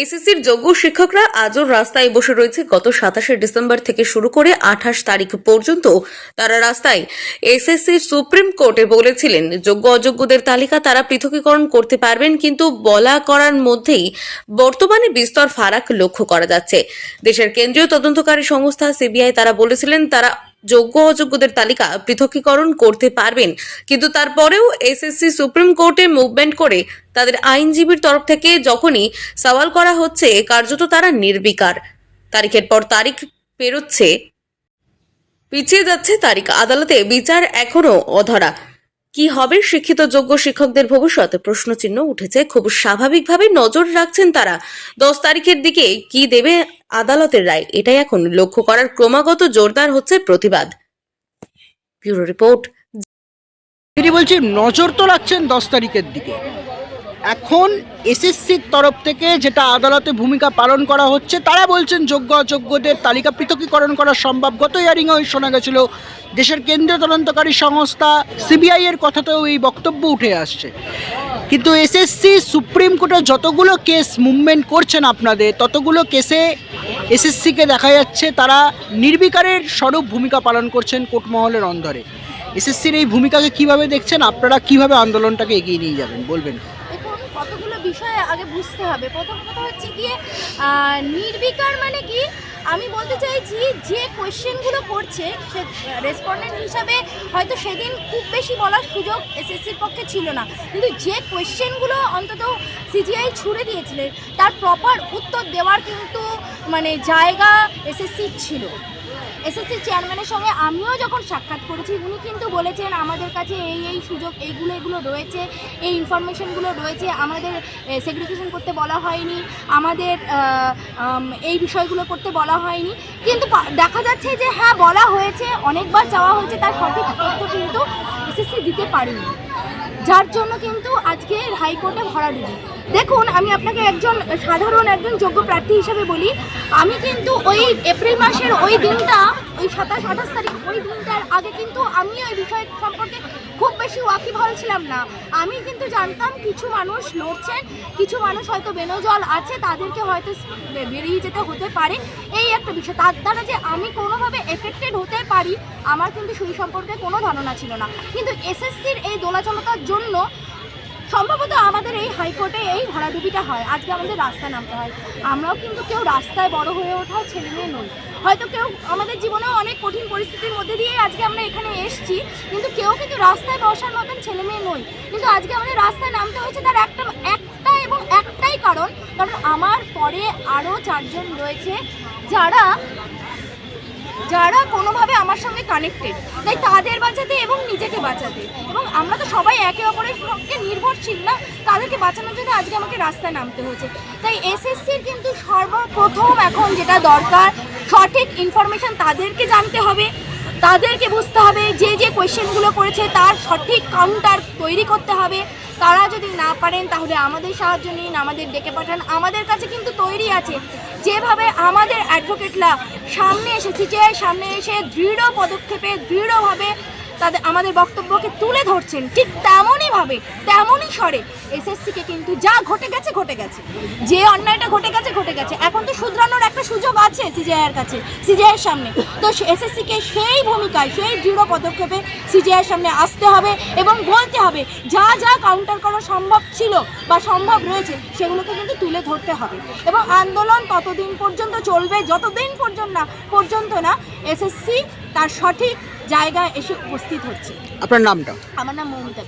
এসএসসির যোগ্য শিক্ষকরা আজও রাস্তায় বসে রয়েছে। গত সাতাশে ডিসেম্বর থেকে শুরু করে আঠাশ তারিখ পর্যন্ত তারা রাস্তায় এসএসসির সুপ্রিম কোর্টে বলেছিলেন, যোগ্য অযোগ্যদের তালিকা তারা পৃথকীকরণ করতে পারবেন, কিন্তু বলা করার মধ্যেই বর্তমানে বিস্তর ফারাক লক্ষ্য করা যাচ্ছে। দেশের কেন্দ্রীয় তদন্তকারী সংস্থা সিবিআই তারা বলেছিলেন, তারা যোগ্য অযোগ্যদের তালিকা পৃথকীকরণ করতে পারবেন। কিন্তু তারপরেও এসএসসি সুপ্রিম কোর্টে মুভমেন্ট করে তাদের আইনজীবীর তরফ থেকে যখনই সওয়াল করা হচ্ছে কার্যত তারা নির্বিকার। তারিখের পর তারিখ পেরোচ্ছে। পিছিয়ে যাচ্ছে তারিখ। আদালতে বিচার এখনও অধরা। কি হবে? শিক্ষিত, যোগ্য শিক্ষকদের ভবিষ্যতে প্রশ্নচিহ্ন উঠেছে। খুব স্বাভাবিকভাবে নজর রাখছেন তারা। দশ তারিখের দিকে কি দেবে আদালতের রায়? এটাই এখন লক্ষ্য করার ক্রমাগত জোরদার হচ্ছে প্রতিবাদ। Bureau report. তিনি বলছি নজর তো রাখছেন দশ তারিখের দিকে। এখন এসএসসির তরফ থেকে যেটা আদালতে ভূমিকা পালন করা হচ্ছে, তারা বলছেন যোগ্য অযোগ্যদের তালিকা পৃথকীকরণ করা সম্ভব। গত ইয়ারিংয়ে শোনা গেছিল, দেশের কেন্দ্রীয় তদন্তকারী সংস্থা সিবিআই এর কথাতেও এই বক্তব্য উঠে আসছে। কিন্তু এসএসসি সুপ্রিম কোর্টে যতগুলো কেস মুভমেন্ট করছেন আপনাদের, ততগুলো কেসে এসএসসিকে দেখা যাচ্ছে তারা নির্বিকারের স্বরূপ ভূমিকা পালন করছেন কোর্টমহলের অন্ধরে এসএসসির এই ভূমিকাকে কীভাবে দেখছেন, আপনারা কীভাবে আন্দোলনটাকে এগিয়ে নিয়ে যাবেন, বলবেন? বিষয় আগে বুঝতে হবে। প্রথম কথা হচ্ছে গিয়ে নির্বিকার মানে কি? আমি বলতে চাইছি যে কোয়েশ্চেনগুলো করছে, সে রেসপন্ডেন্ট হিসাবে হয়তো সেদিন খুব বেশি বলার সুযোগ এসএসসির পক্ষে ছিল না। কিন্তু যে কোয়েশ্চেনগুলো অন্তত সিজিআই ছুড়ে দিয়েছিলেন তার প্রপার উত্তর দেওয়ার কিন্তু মানে জায়গা এসএসসির ছিল। এসএসসি চেয়ারম্যানের সঙ্গে আমিও যখন সাক্ষাৎ করেছি, উনি কিন্তু বলেছেন, আমাদের কাছে এই এই সুযোগ এইগুলো এগুলো রয়েছে, এই ইনফরমেশনগুলো রয়েছে, আমাদের সেগ্রিগেশন করতে বলা হয়নি, আমাদের এই বিষয়গুলো করতে বলা হয়নি। কিন্তু দেখা যাচ্ছে যে হ্যাঁ বলা হয়েছে, অনেকবার চাওয়া হয়েছে, তার সঠিক তথ্য কিন্তু এসএসসি দিতে পারেনি। যার জন্য কিন্তু আজকে হাইকোর্টে ভরা ভরাডুবি দেখুন, আমি আপনাকে একজন সাধারণ, একজন যোগ্য প্রার্থী হিসেবে বলি, আমি কিন্তু ওই এপ্রিল মাসের ওই দিনটা ওই সাতাশ, আঠাশ তারিখ, ওই দিনটার আগে কিন্তু আমিও ওই বিষয় সম্পর্কে খুব বেশি ওয়াকিবহাল ছিলাম না। আমি কিন্তু জানতাম কিছু মানুষ লড়ছেন, কিছু মানুষ হয়তো বেনজল আছে, তাদেরকে হয়তো বেরিয়ে যেতে হতে পারে। এই একটা বিষয়। তার দ্বারা যে আমি কোনোভাবে এফেক্টেড হতে পারি, আমার কিন্তু সেই সম্পর্কে কোনো ধারণা ছিল না। কিন্তু এসএসসির এই দোলাচলতার জন্য সম্ভবত আমাদের এই হাইকোর্টে এই ভরাডুবিটা হয়। আজকে আমাদের রাস্তায় নামতে হয়। আমরাও কিন্তু কেউ রাস্তায় বড় হয়ে ওঠা ছেলে মেয়ে নই। হয়তো কেউ আমাদের জীবনেও অনেক কঠিন পরিস্থিতির মধ্যে দিয়ে আজকে আমরা এখানে এসেছি, কিন্তু কেউ কিন্তু রাস্তায় বসার মতন ছেলে মেয়ে নই। কিন্তু আজকে আমাদের রাস্তায় নামতে হয়েছে তার একটা একটা এবং একটাই কারণ কারণ আমার পরে আরও চারজন রয়েছে যারা যারা কোনোভাবে আমার সঙ্গে কানেক্টেড তাই তাদের বাঁচাতে এবং নিজেকে বাঁচাতে এবং আমরা তো সবাই একে অপরের সঙ্গে নির্ভরশীল না, তাদেরকে বাঁচানোর জন্য আজকে আমাকে রাস্তায় নামতে হয়েছে। তাই এসএসসির কিন্তু সর্বপ্রথম এখন যেটা দরকার, সঠিক ইনফরমেশন তাদেরকে জানতে হবে, তাদেরকে বুঝতে হবে যে যে কোয়েশ্চেনগুলো করেছে তার সঠিক কাউন্টার তৈরি করতে হবে। তারা যদি না পারেন তাহলে আমাদের সাহায্য নিন, আমাদের ডেকে পাঠান। আমাদের কাছে কিন্তু তৈরি আছে। যেভাবে আমাদের অ্যাডভোকেটরা সামনে এসে সিটিআই সামনে এসে দৃঢ় পদক্ষেপে, দৃঢ়ভাবে তাদের, আমাদের বক্তব্যকে তুলে ধরছেন ঠিক তেমনইভাবে তেমনই স্বরে। এসএসসিকে কিন্তু যা ঘটে গেছে ঘটে গেছে। যে অন্যায়টা ঘটে গেছে ঘটে গেছে। এখন তো শুধরানোর একটা সুযোগ আছে সিজিআইয়ের কাছে, সিজিআইয়ের সামনে। তো এসএসসিকে সেই ভূমিকায়, সেই দৃঢ় পদক্ষেপে সিজিআইয়ের সামনে আসতে হবে এবং বলতে হবে, যা যা কাউন্টার করা সম্ভব ছিল বা সম্ভব রয়েছে, সেগুলোকে কিন্তু তুলে ধরতে হবে। এবং আন্দোলন ততদিন পর্যন্ত চলবে, যতদিন পর্যন্ত না পর্যন্ত না, এসএসসি তার সঠিক জায়গায় এসে উপস্থিত হচ্ছে আপনার নামটা আমার নাম মৌমিতা।